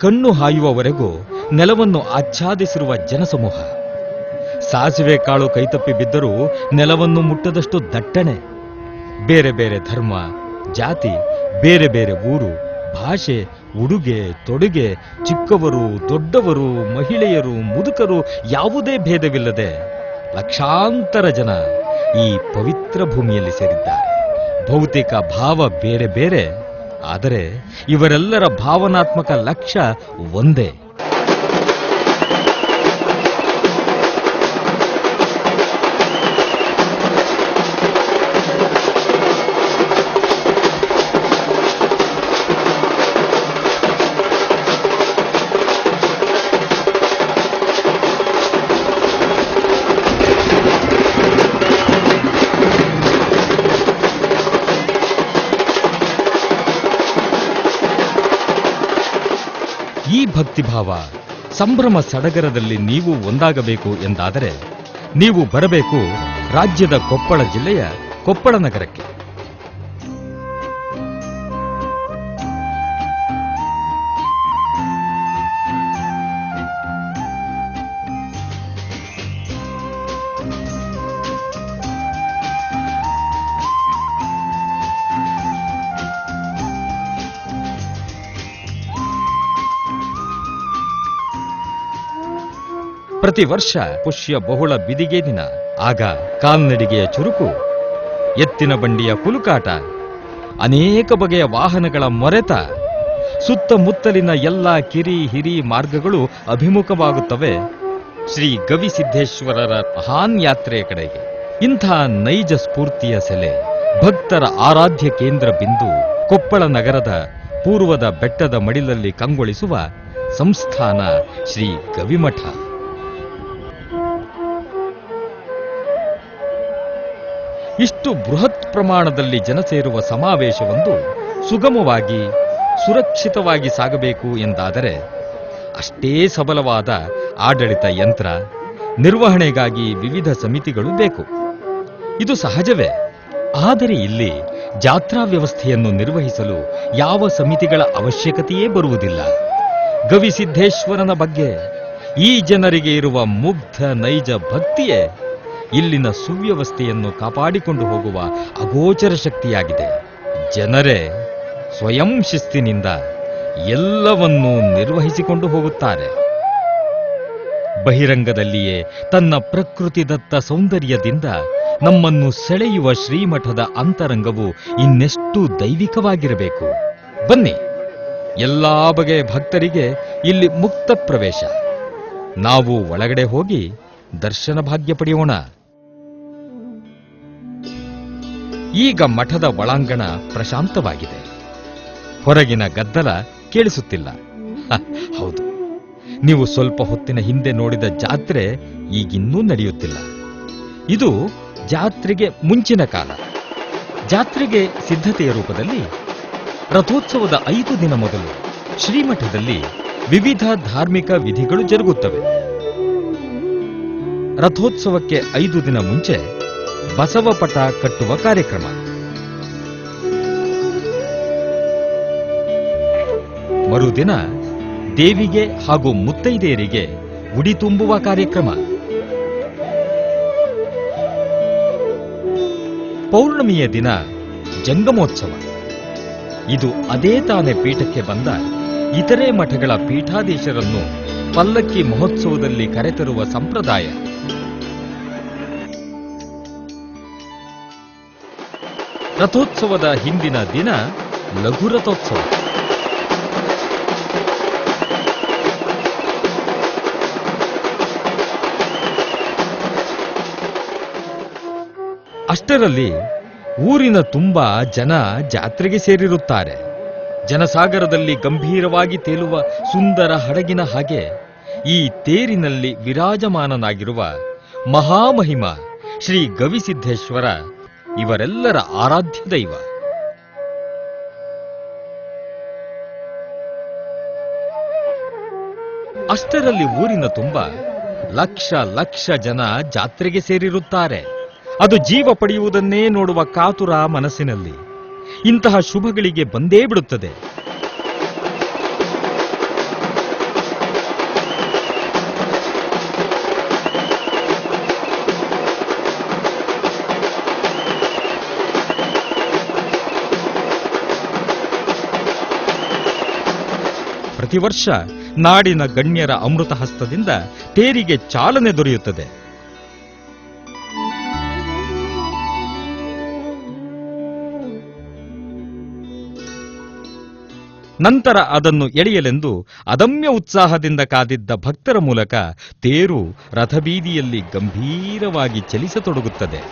ಕಣ್ಣು ಹಾಯುವವರೆಗೂ ನೆಲವನ್ನು ಆಚ್ಛಾದಿಸಿರುವ ಜನಸಮೂಹ. ಸಾಸಿವೆ ಕಾಳು ಕೈತಪ್ಪಿ ಬಿದ್ದರೂ ನೆಲವನ್ನು ಮುಟ್ಟದಷ್ಟು ದಟ್ಟಣೆ. ಬೇರೆ ಬೇರೆ ಧರ್ಮ, ಜಾತಿ, ಬೇರೆ ಬೇರೆ ಊರು, ಭಾಷೆ, ಉಡುಗೆ, ತೊಡುಗೆ, ಚಿಕ್ಕವರು, ದೊಡ್ಡವರು, ಮಹಿಳೆಯರು, ಮುದುಕರು ಯಾವುದೇ ಭೇದವಿಲ್ಲದೆ ಲಕ್ಷಾಂತರ ಜನ ಈ ಪವಿತ್ರ ಭೂಮಿಯಲ್ಲಿ ಸೇರಿದ್ದಾರೆ. ಭೌತಿಕ ಭಾವ ಬೇರೆ ಬೇರೆ. ಆದರೆ ಇವರೆಲ್ಲರ ಭಾವನಾತ್ಮಕ ಲಕ್ಷ್ಯ ಒಂದೇ. ಭಕ್ತಿಭಾವ. ಸಂಭ್ರಮ ಸಡಗರದಲ್ಲಿ ನೀವು ಒಂದಾಗಬೇಕು ಎಂದಾದರೆ ನೀವು ಬರಬೇಕು ರಾಜ್ಯದ ಕೊಪ್ಪಳ ಜಿಲ್ಲೆಯ ಕೊಪ್ಪಳ ನಗರಕ್ಕೆ. ಪ್ರತಿ ವರ್ಷ ಪುಷ್ಯ ಬಹುಳ ಬಿದಿಗೆ ದಿನ. ಆಗ ಕಾಲ್ನಡಿಗೆಯ ಚುರುಕು, ಎತ್ತಿನ ಬಂಡಿಯ ಕುಲುಕಾಟ ಅನೇಕ ಬಗೆಯ ವಾಹನಗಳ ಮೊರೆತ ಸುತ್ತಮುತ್ತಲಿನ ಎಲ್ಲ ಕಿರಿ ಹಿರಿ ಮಾರ್ಗಗಳು ಅಭಿಮುಖವಾಗುತ್ತವೆ. ಶ್ರೀ ಗವಿಸಿದ್ದೇಶ್ವರರ ಮಹಾನ್ ಯಾತ್ರೆಯ ಕಡೆಗೆ. ಇಂಥ ನೈಜ ಸ್ಫೂರ್ತಿಯ ಸೆಲೆ, ಭಕ್ತರ ಆರಾಧ್ಯ ಕೇಂದ್ರ ಬಿಂದು, ಕೊಪ್ಪಳ ನಗರದ ಪೂರ್ವದ ಬೆಟ್ಟದ ಮಡಿಲಲ್ಲಿ ಕಂಗೊಳಿಸುವ ಸಂಸ್ಥಾನ ಶ್ರೀ ಗವಿಮಠ. ಇಷ್ಟು ಬೃಹತ್ ಪ್ರಮಾಣದಲ್ಲಿ ಜನ ಸೇರುವ ಸಮಾವೇಶವೊಂದು ಸುಗಮವಾಗಿ, ಸುರಕ್ಷಿತವಾಗಿ ಸಾಗಬೇಕು ಎಂದಾದರೆ ಅಷ್ಟೇ ಸಬಲವಾದ ಆಡಳಿತ ಯಂತ್ರ ನಿರ್ವಹಣೆಗಾಗಿ ವಿವಿಧ ಸಮಿತಿಗಳು ಬೇಕು. ಇದು ಸಹಜವೇ? ಆದರೆ ಇಲ್ಲಿ ಜಾತ್ರಾ ವ್ಯವಸ್ಥೆಯನ್ನು ನಿರ್ವಹಿಸಲು ಯಾವ ಸಮಿತಿಗಳ ಅವಶ್ಯಕತೆಯೇ ಬರುವುದಿಲ್ಲ. ಗವಿಸಿದ್ದೇಶ್ವರನ ಬಗ್ಗೆ ಈ ಜನರಿಗೆ ಇರುವ ಮುಗ್ಧ ನೈಜ ಭಕ್ತಿಯೇ ಇಲ್ಲಿನ ಸುವ್ಯವಸ್ಥೆಯನ್ನು ಕಾಪಾಡಿಕೊಂಡು ಹೋಗುವ ಅಗೋಚರ ಶಕ್ತಿಯಾಗಿದೆ. ಜನರೇ, ಸ್ವಯಂ ಶಿಸ್ತಿನಿಂದ ಎಲ್ಲವನ್ನೂ ನಿರ್ವಹಿಸಿಕೊಂಡು ಹೋಗುತ್ತಾರೆ. ಬಹಿರಂಗದಲ್ಲಿಯೇ ತನ್ನ ಪ್ರಕೃತಿದತ್ತ ಸೌಂದರ್ಯದಿಂದ ನಮ್ಮನ್ನು ಸೆಳೆಯುವ ಶ್ರೀಮಠದ ಅಂತರಂಗವು ಇನ್ನೆಷ್ಟು ದೈವಿಕವಾಗಿರಬೇಕು. ಬನ್ನಿ, ಎಲ್ಲ ಬಗೆಯ ಭಕ್ತರಿಗೆ ಇಲ್ಲಿ ಮುಕ್ತ ಪ್ರವೇಶ. ನಾವು ಒಳಗಡೆ ಹೋಗಿ ದರ್ಶನ ಭಾಗ್ಯ ಪಡೆಯೋಣ. ಈಗ ಮಠದ ಒಳಾಂಗಣ ಪ್ರಶಾಂತವಾಗಿದೆ. ಹೊರಗಿನ ಗದ್ದಲ ಕೇಳಿಸುತ್ತಿಲ್ಲ. ಹೌದು. ನೀವು ಸ್ವಲ್ಪ ಹೊತ್ತಿನ ಹಿಂದೆ ನೋಡಿದ ಜಾತ್ರೆ ಈಗಿನ್ನೂ ನಡೆಯುತ್ತಿಲ್ಲ. ಇದು ಜಾತ್ರೆಗೆ ಮುಂಚಿನ ಕಾಲ. ಜಾತ್ರೆಗೆ ಸಿದ್ಧತೆಯ ರೂಪದಲ್ಲಿ ರಥೋತ್ಸವದ ಐದು ದಿನ ಮೊದಲು ಶ್ರೀಮಠದಲ್ಲಿ ವಿವಿಧ ಧಾರ್ಮಿಕ ವಿಧಿಗಳು ಜರುಗುತ್ತವೆ. ರಥೋತ್ಸವಕ್ಕೆ ಐದು ದಿನ ಮುಂಚೆ ಬಸವಪಟ ಕಟ್ಟುವ ಕಾರ್ಯಕ್ರಮ. ಮರುದಿನ ದೇವಿಗೆ ಹಾಗೂ ಮುತ್ತೈದೆಯರಿಗೆ ಉಡಿ ತುಂಬುವ ಕಾರ್ಯಕ್ರಮ. ಪೌರ್ಣಮಿಯ ದಿನ ಜಂಗಮೋತ್ಸವ. ಇದು ಅದೇ ತಾನೇ ಪೀಠಕ್ಕೆ ಬಂದ ಇತರೆ ಮಠಗಳ ಪೀಠಾಧೀಶರನ್ನು ಪಲ್ಲಕ್ಕಿ ಮಹೋತ್ಸವದಲ್ಲಿ ಕರೆತರುವ ಸಂಪ್ರದಾಯ. ರಥೋತ್ಸವದ ಹಿಂದಿನ ದಿನ ಲಘು ರಥೋತ್ಸವ. ಅಷ್ಟರಲ್ಲಿ ಊರಿನ ತುಂಬ ಜನ ಜಾತ್ರೆಗೆ ಸೇರಿರುತ್ತಾರೆ. ಜನಸಾಗರದಲ್ಲಿ ಗಂಭೀರವಾಗಿ ತೇಲುವ ಸುಂದರ ಹಡಗಿನ ಹಾಗೆ ಈ ತೇರಿನಲ್ಲಿ ವಿರಾಜಮಾನನಾಗಿರುವ ಮಹಾಮಹಿಮ ಶ್ರೀ ಗವಿಸಿದ್ದೇಶ್ವರ ಇವರೆಲ್ಲರ ಆರಾಧ್ಯ ದೈವ. ಅಷ್ಟರಲ್ಲಿ ಊರಿನ ತುಂಬ ಲಕ್ಷ ಲಕ್ಷ ಜನ ಜಾತ್ರೆಗೆ ಸೇರಿರುತ್ತಾರೆ. ಅದು ಜೀವ ಪಡೆಯುವುದನ್ನೇ ನೋಡುವ ಕಾತುರ ಮನಸ್ಸಿನಲ್ಲಿ. ಇಂತಹ ಶುಭಗಳಿಗೆ ಬಂದೇ ಬಿಡುತ್ತದೆ. ಪ್ರತಿ ವರ್ಷ ನಾಡಿನ ಗಣ್ಯರ ಅಮೃತ ಹಸ್ತದಿಂದ ತೇರಿಗೆ ಚಾಲನೆ ದೊರೆಯುತ್ತದೆ. ನಂತರ ಅದನ್ನು ಎಳೆಯಲೆಂದು ಅದಮ್ಯ ಉತ್ಸಾಹದಿಂದ ಕಾದಿದ್ದ ಭಕ್ತರ ಮೂಲಕ ತೇರು ರಥಬೀದಿಯಲ್ಲಿ ಗಂಭೀರವಾಗಿ ಚಲಿಸತೊಡಗುತ್ತದೆ.